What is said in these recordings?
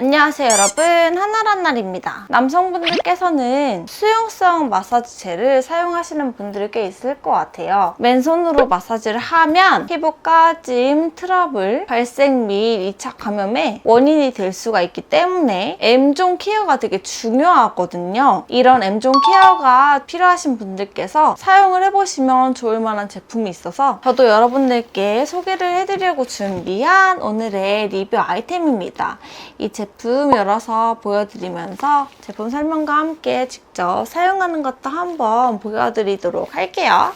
안녕하세요 여러분. 하나란날입니다. 남성분들께서는 수용성 마사지 젤을 사용하시는 분들이 꽤 있을 것 같아요. 맨손으로 마사지를 하면 피부 까짐, 트러블, 발생 및 2차 감염의 원인이 될 수가 있기 때문에 M존 케어가 되게 중요하거든요. 이런 M존 케어가 필요하신 분들께서 사용을 해보시면 좋을 만한 제품이 있어서 저도 여러분들께 소개를 해드리려고 준비한 오늘의 리뷰 아이템입니다 이 제품 열어서 보여드리면서 제품 설명과 함께 직접 사용하는 것도 한번 보여드리도록 할게요.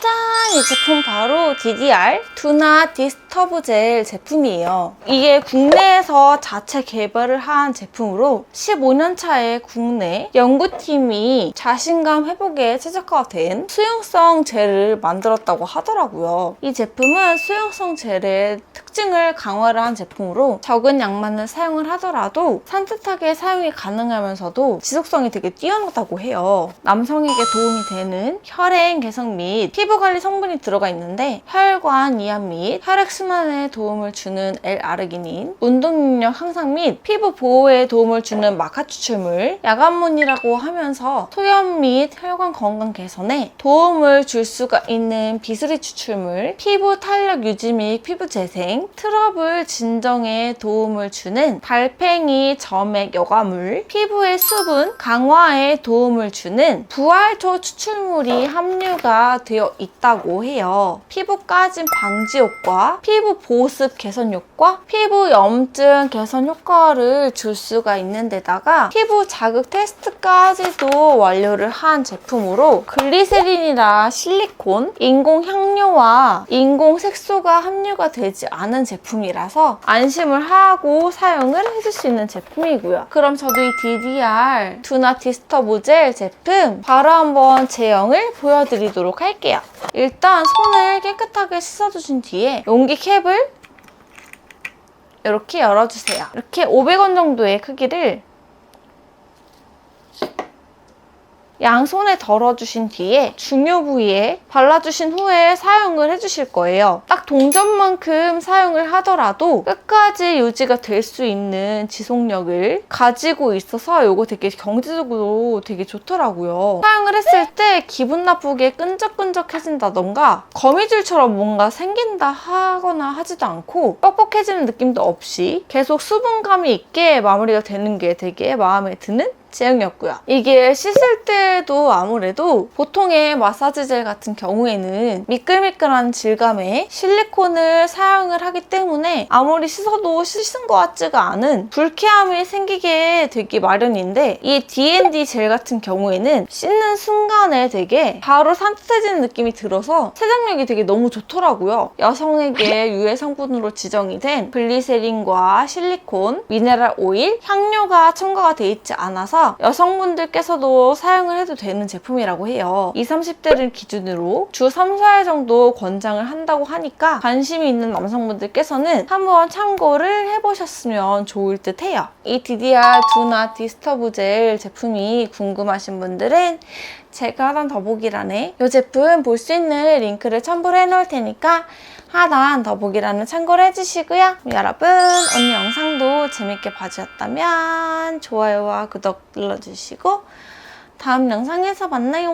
짠! 이 제품 바로 DDR 두나 디스터브 젤 제품이에요. 이게 국내에서 자체 개발을 한 제품으로 15년 차에 국내 연구팀이 자신감 회복에 최적화가 된 수용성 젤을 만들었다고 하더라고요. 이 제품은 수용성 젤의 특징을 강화를 한 제품으로 적은 양만을 사용을 하더라도 산뜻하게 사용이 가능하면서도 지속성이 되게 뛰어나다고 해요. 남성에게 도움이 되는 혈행 개선 및 피부 관리 성분이 들어가 있는데 혈관 이완 및 혈액 순환에 도움을 주는 L-아르기닌, 운동 능력 향상 및 피부 보호에 도움을 주는 마카 추출물, 야간문이라고 하면서 소염 및 혈관 건강 개선에 도움을 줄 수가 있는 비스리 추출물, 피부 탄력 유지 및 피부 재생, 트러블 진정에 도움을 주는 달팽이 점액 여과물, 피부의 수분 강화에 도움을 주는 부활초 추출물이 함유가 되어 있다고 해요. 피부 까짐 방지 효과, 피부 보습 개선 효과, 피부 염증 개선 효과를 줄 수가 있는 데다가 피부 자극 테스트까지도 완료를 한 제품으로 글리세린이나 실리콘, 인공 향료와 인공 색소가 함유가 되지 않은 제품이라서 안심을 하고 사용을 해줄 수 있는 제품이고요. 그럼 저도 이 DDR 두나 디스터브 젤 제품 바로 한번 제형을 보여드리도록 할게요. 일단 손을 깨끗하게 씻어주신 뒤에 용기 캡을 이렇게 열어주세요. 이렇게 500원 정도의 크기를 양손에 덜어주신 뒤에 중요 부위에 발라주신 후에 사용을 해주실 거예요. 딱 동전만큼 사용을 하더라도 끝까지 유지가 될 수 있는 지속력을 가지고 있어서 이거 되게 경제적으로 되게 좋더라고요. 사용을 했을 때 기분 나쁘게 끈적끈적해진다던가 거미줄처럼 뭔가 생긴다 하거나 하지도 않고 뻑뻑해지는 느낌도 없이 계속 수분감이 있게 마무리가 되는 게 되게 마음에 드는 제형이었고요. 이게 씻을 때도 아무래도 보통의 마사지 젤 같은 경우에는 미끌미끌한 질감의 실리콘을 사용을 하기 때문에 아무리 씻어도 씻은 것 같지가 않은 불쾌함이 생기게 되기 마련인데 이 D&D 젤 같은 경우에는 씻는 순간에 되게 바로 산뜻해지는 느낌이 들어서 세정력이 되게 너무 좋더라고요. 여성에게 유해 성분으로 지정이 된 글리세린과 실리콘, 미네랄 오일, 향료가 첨가가 돼 있지 않아서 여성분들께서도 사용을 해도 되는 제품이라고 해요. 20, 30대를 기준으로 주 3, 4일 정도 권장을 한다고 하니까 관심이 있는 남성분들께서는 한번 참고를 해보셨으면 좋을 듯 해요. 이 DDR 두나 디스터브 젤 제품이 궁금하신 분들은 제가 하단 더보기란에 이 제품 볼 수 있는 링크를 첨부를 해놓을 테니까 하단 더보기란을 참고를 해주시고요. 여러분 오늘 영상도 재밌게 봐주셨다면 좋아요와 구독 눌러주시고 다음 영상에서 만나요.